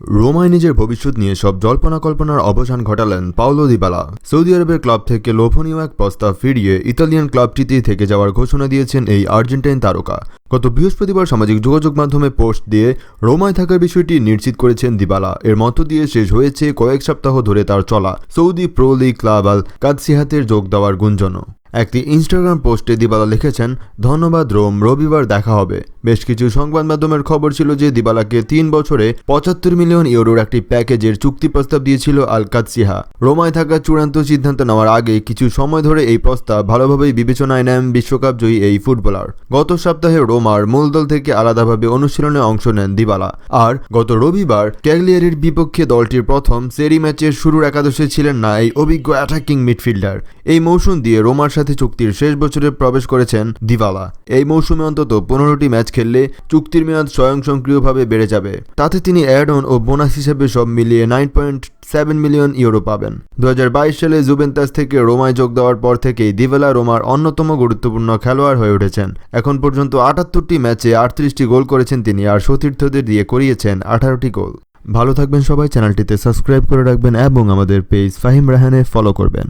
রোমায় নিজের ভবিষ্যৎ নিয়ে সব জল্পনা কল্পনার অবসান ঘটালেন পাওলো দিবালা। সৌদি আরবের ক্লাব থেকে লোভনীয় এক প্রস্তাব ফিরিয়ে ইতালিয়ান ক্লাবটিতে থেকে যাওয়ার ঘোষণা দিয়েছেন এই আর্জেন্টাইন তারকা। গত বৃহস্পতিবার সামাজিক যোগাযোগ মাধ্যমে পোস্ট দিয়ে রোমায় থাকার বিষয়টি নিশ্চিত করেছেন দিবালা। এর মধ্য দিয়ে শেষ হয়েছে কয়েক সপ্তাহ ধরে তার চলা Saudi Pro League club Al কাদসিহাতের যোগ দেওয়ার গুঞ্জনও। একটি ইনস্টাগ্রাম পোস্টে দিবালা লিখেছেন, ধন্যবাদ রোম, রবিবার দেখা হবে। বেশ কিছু সংবাদ মাধ্যমের খবর ছিল যে দিবালাকে তিন বছরে পঁচাত্তর মিলিয়ন ইউরোর একটি প্যাকেজের চুক্তি প্রস্তাব দিয়েছিল আল কাদসিহা রোমায় থাকা চূড়ান্ত সিদ্ধান্ত নেওয়ার আগে কিছু সময় ধরে এই প্রস্তাব ভালোভাবেই বিবেচনায় নেন বিশ্বকাপ জয়ী এই ফুটবলার। গত সপ্তাহে রোমার মূল দল থেকে আলাদাভাবে অনুশীলনে অংশ নেন দিবালা। আর গত রবিবার ক্যাগলিয়ারির বিপক্ষে দলটির প্রথম সেরি ম্যাচের শুরুর একাদশে ছিলেন না এই অভিজ্ঞ অ্যাটাকিং মিডফিল্ডার এই মৌসুম দিয়ে রোমার সাথে চুক্তির শেষ বছরে প্রবেশ করেছেন দিবালা। এই মৌসুমে অন্তত পনেরোটি ম্যাচ খেললে চুক্তির মেয়াদ স্বয়ংসক্রিয়ভাবে বেড়ে যাবে। তাতে তিনি অ্যাড অন ও বোনাস হিসেবে সব মিলিয়ে nine point seven million euro পাবেন। দু হাজার বাইশ সালে জুবেন্তাস থেকে রোমায় যোগ দেওয়ার পর থেকেই দিভেলা রোমার অন্যতম গুরুত্বপূর্ণ খেলোয়াড় হয়ে উঠেছেন। এখন পর্যন্ত আটাত্তরটি ম্যাচে আটত্রিশটি গোল করেছেন তিনি আর সতীর্থদের দিয়ে করিয়েছেন আঠারোটি গোল। ভালো থাকবেন সবাই, চ্যানেলটিতে সাবস্ক্রাইব করে রাখবেন এবং আমাদের পেজ ফাহিম রাহানে ফলো করবেন।